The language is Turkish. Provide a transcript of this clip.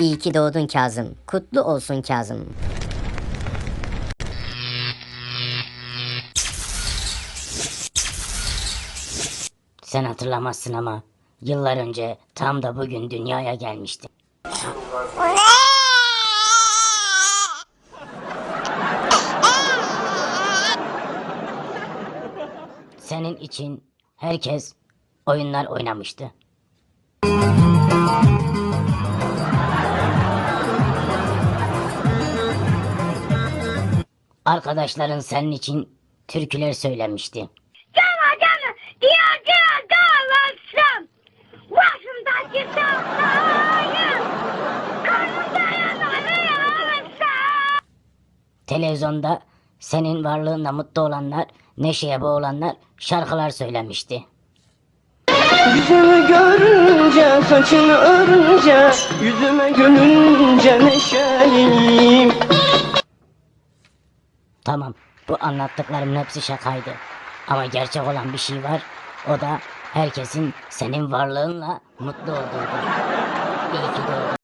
İyi ki doğdun Kazım. Kutlu olsun Kazım. Sen hatırlamazsın ama yıllar önce tam da bugün dünyaya gelmişti. Senin için herkes oyunlar oynamıştı. Arkadaşların senin için türküler söylemişti. Cana cana diyacı dağılsın. Yanarı yanarsa. Televizyonda senin varlığınla mutlu olanlar, neşeye boğulanlar şarkılar söylemişti. Yüzümü görünce, saçını örünce, yüzüme gülünce neşeliyim. Tamam, bu anlattıklarımın hepsi şakaydı. Ama gerçek olan bir şey var. O da herkesin senin varlığınla mutlu olduğudur. İyi ki doğdun.